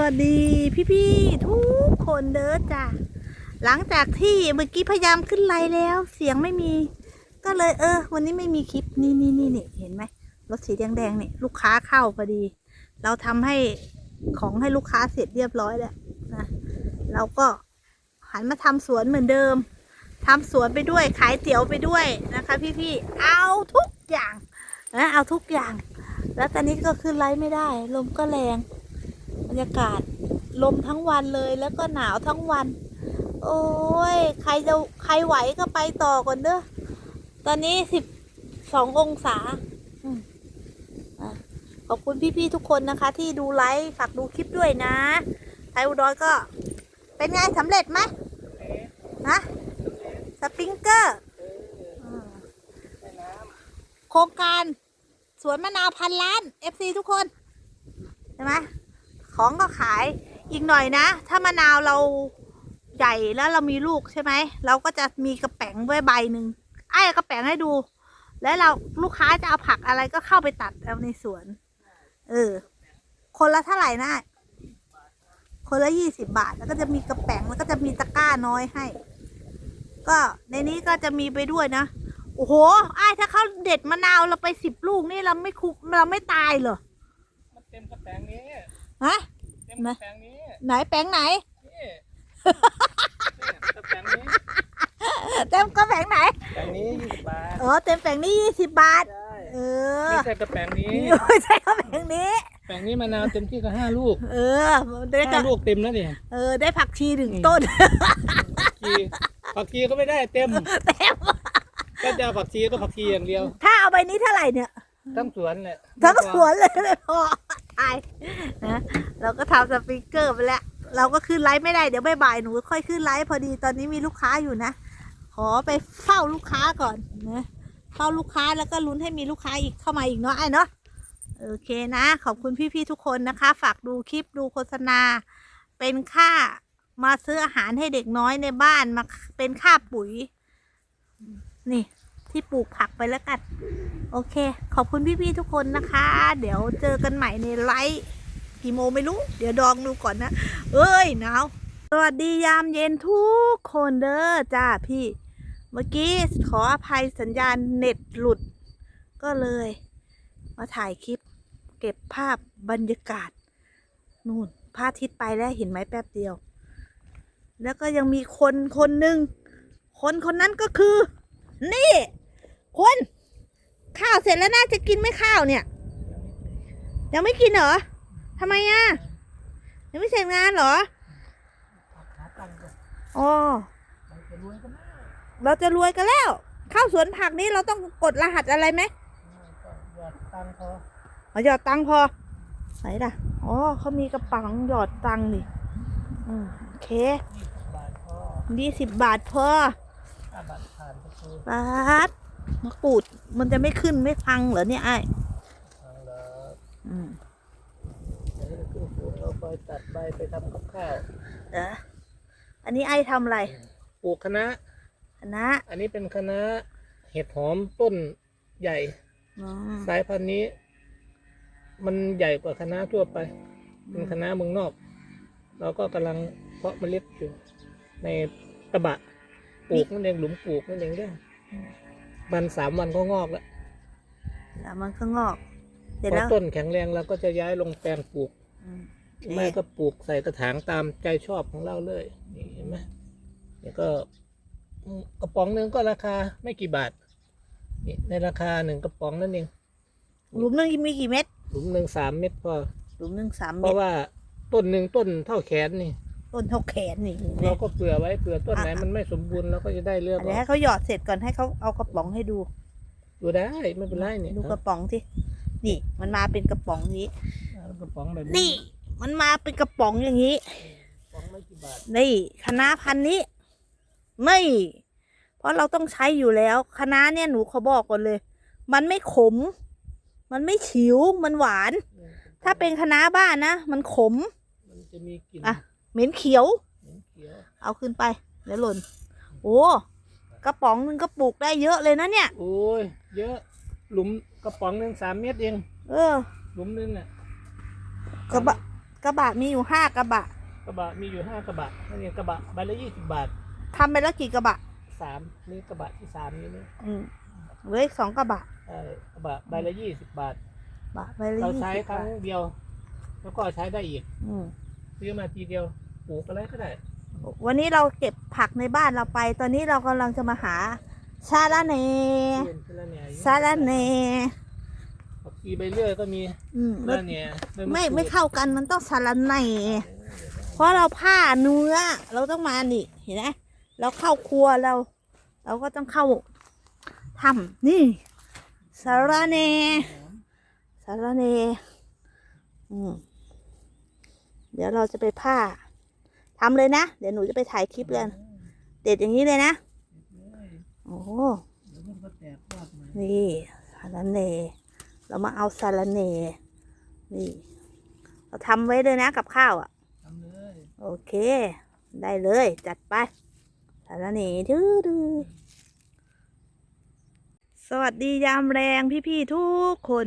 วัสดีพี่ๆทุกคนเด้อจ้ะหลังจากที่เมื่อกี้พยายามขึ้นไลน์แล้ว เสียงไม่มี ก็เลยเออ วันนี้ไม่มีคลิปนี่นี่นี่นี่เห็นไหมรถสีแดงๆนี่ลูกค้าเข้าพอดี เราทำให้ของให้ลูกค้าเสร็จเรียบร้อยแล้วนะเราก็หันมาทำสวนเหมือนเดิมทำสวนไปด้วยขายเตี๋ยวไปด้วยนะคะ พี่ๆเอาทุกอย่างนะเอาทุกอย่าง แล้วตอนนี้ก็ขึ้นไลฟ์ไม่ได้ ลมก็แรง รรยากาศลมทั้งวันเลยแล้วก็หนาวทั้งวัน โอ้ย ใครจะใครไหวก็ไปต่อก่อนเด้อตอนนี้สิบสององศาอขอบคุณพี่ๆทุกคนนะคะ ที่ดูไลฟ์ฝากดูคลิปด้วยนะไทยอุดรก็ เป็นไงสำเร็จไหมนะสปริงเกอร์โครงการสวนมะนาวพันล้าน FC ทุกคน ใช่ไหม ของก็ขายอีกหน่อยนะ ถ้ามะนาวเราใหญ่แล้วเรามีลูกใช่ไหม เราก็จะมีกระแป๋งไว้ใบหนึ่งไอ้กระแป๋งให้ดู แล้วเราลูกค้าจะเอาผักอะไรก็เข้าไปตัดเอาในสวน เออ คนละเท่าไหร่นะคนละยี่สิบบาท แล้วก็จะมีกระแป๋งแล้วก็จะมีตะกร้าน้อยให้ ก็ในนี้ก็จะมีไปด้วยนะ โอ้โหไอ้ถ้าเขาเด็ดมะนาวเราไปสิบลูกนี่เราไม่คุกเราไม่ตายเหรอ มันเต็มกระแปงนี้ ฮะเต็มกระแปงนี้ไหนแปลงไหนนี่นี่กระแปงนี้เต็มกระแปงไหนแปงนี้ยี่สิบบาทเออเต็มแปลงนี้ยี่สิบบาทใช่เออไม่ใช่กระแปงนี้ไม่ใช่กระแปงนี้ แปงนี้มะนาวเต็มที่ก็ห้าลูก เออได้กห้าลูกเต็มแล้วเนี่ยเออได้ผักชีถึงอืมต้นผักชีผักชีก็ไม่ได้เต็มเต็มก็จะเอาผักชีก็ผักชีอย่างเดียว ถ้าเอาใบนี้เท่าไหร่เนี่ย ทั้งสวนแหละทั้งสวนเลยไม่พอายนะเราก็ทำสปริงเกอร์ไปแล้ว เราก็ขึ้นไลฟ์ไม่ได้เดี๋ยวบ่ายๆหนูค่อยขึ้นไลฟ์พอดีตอนนี้มีลูกค้าอยู่นะ ขอไปเฝ้าลูกค้าก่อนนะเฝ้าลูกค้าแล้วก็ลุ้นให้มีลูกค้าอีกเข้ามาอีกเนาะไอ้เนาะโอเคนะ ขอบคุณพี่ๆทุกคนนะคะ ฝากดูคลิปดูโฆษณา เป็นค่ามาซื้ออาหารให้เด็กน้อยในบ้านมาเป็นค่าปุ๋ย นี่ ที่ปลูกผักไปแล้วกัน โอเค ขอบคุณพี่ๆทุกคนนะคะ เดี๋ยวเจอกันใหม่ในไลฟ์กี่โมงไม่รู้ เดี๋ยวดองดูก่อนนะ เอ้ยหนาวสวัสดียามเย็นทุกคนเด้อจ้าพี่ เมื่อกี้ขออภัยสัญญาณเน็ตหลุด ก็เลย มาถ่ายคลิป เก็บภาพบรรยากาศ นู่นพระอาทิตย์ไปแล้วเห็นไหมแป๊บเดียว แล้วก็ยังมีคนคนหนึ่งคนคนนั้นก็คือ นี่คุณข้าวเส ร็จแล้วน่าจะกินไหมข้าวเนี่ย ยังไม่กินเหรอทำไมอะยังไม่เสร็จงานเหรออ๋อเราจะรวยกันแล้ว ข้าวสวนผักนี้เราต้องกดรหัสอะไรไหมหยอดตังค์พออ๋อหยอดตังค์พอไหนล่ะอ๋อเขามีกระป๋องหยอดตังค์นี่อืมโอเคบาทพอยี่สิบบาทพอห้าบาท ผ่านประตูบาทมะกรูดมันจะไม่ขึ้นไม่พังเหรอเนี่ยไอ้ายทางแล้วอืมเดี๋ยวเราขึ้นสูงเราไปตัดใบไปทำกับข้าวเอออันนี้ไอ้ทำอะไรปลูกคะน้าคณะอันนี้เป็นคะน้าเห็ดหอมต้นใหญ่ อ๋อสายพันธุ์นี้ มันใหญ่กว่าคะน้าทั่วไป เป็นคะน้าเมืองนอก เราก็กำลังเพาะเมล็ดอยู่ในกระบะปลูกนั่นเองหลุมปลูกนั่นเองเด้อ มันสามวันก็งอกแล้วแล้วมันก็งอกเสร็จพอแล้วต้นแข็งแรงเราก็จะย้ายลงแปลงปลูกอืมโอเคไม่ก็ปลูกใส่กระถางตามใจชอบของเราเลยนี่เห็นไหมนี่ก็อืมกระป๋องหนึ่งก็ราคาไม่กี่บาทนี่ในราคาหนึ่งกระป๋องนั่นเองหลุมหนึงมีกี่เม็ดหลุมหนึ่งสามเม็ดพอ หลุมหนึ่งสามเพเม็ดราะว่าต้นหนึ่งต้นเท่าแขนนี่ ต้นเท่าแขนนี่เราก็เผื่อไว้เผื่อต้นไหนอะมันไม่สมบูรณ์เราก็จะได้เลือกอันนี้ออให้กเขาหยอดเสร็จก่อนให้เขาเอากระป๋องให้ดู ดูได้ไม่เป็นไรนี่ดูกระป๋องที่นี่ มันมาเป็นกระป๋องนี้เอากระป๋องแบบนี่มันมาเป็นกระป๋องอย่างนี้กระป๋องไม่กี่บาทนี่คณะพันธุ์นี้ ไม่ เพราะเราต้องใช้อยู่แล้วคณะเนี่ยหนูเขาบอกก่อนเลย มันไม่ขม มันไม่ฉิวมันหวาน ถ้าเป็นคณะบ้านนะมันขม มันจะมีกลิ่นอะ เหม็นเขียวเหม็นเขียว เอาขึ้นไปเดี๋ยวหล่น โอ้กระป๋องหนึงก็ปลูกได้เยอะเลยนะเนี่ย โอ้ยเยอะ หลุมกระป๋องหนึ่งสามเม็ดเอง เออ หลุมหนึงอะกระบะกระบะมีอยู่ห้ากระบะ กระบะมีอยู่ห้ากระบะนั่นเองกระบะใบละยี่สิบบาททำไปแล้วกี่กระบะสามนี่กระบะที่สามนี่นี่อืมเหลืออีกสองกระบะเออกระบะใบละยี่สิบบาทบะไปเลยเรายี่ใช้สิบครั้บางทเดียว แล้วก็ใช้ได้อีก อืม ซื้อมาทีเดียวปลูกอะไรก็ได้วันนี้เราเก็บผักในบ้านเราไป ตอนนี้เรากำลังจะมาหาซาลาเนเรียนที่ละเนี่ยซาลาเนผักชีใบเลื่อยก็มีอืมละเนี่ยใบะไม่กรูดไม่เข้ากันมันต้องซาลาเนเพราะเราผ้าเนื้อ เราต้องมานี่เห็นไหมเราเข้าครัวเรา เราก็ต้องเข้าทำนี่สาระเนสาระเนอืม เดี๋ยวเราจะไปผ้าทำเลยนะ เดี๋ยวหนูจะไปถ่ายคลิปเลยเด็ดอย่างนี้เลยนะ โอ้โหเดี๋ยวมันก็แตกยอดมานี่สาระเนเรามาเอาสาระเนนี่ เราทำไว้เลยนะกับข้าวอะทำเลยโอเค ได้เลย จัดไปสารหนีดื้อดือสวัสดียามแรงพี่ๆทุกคน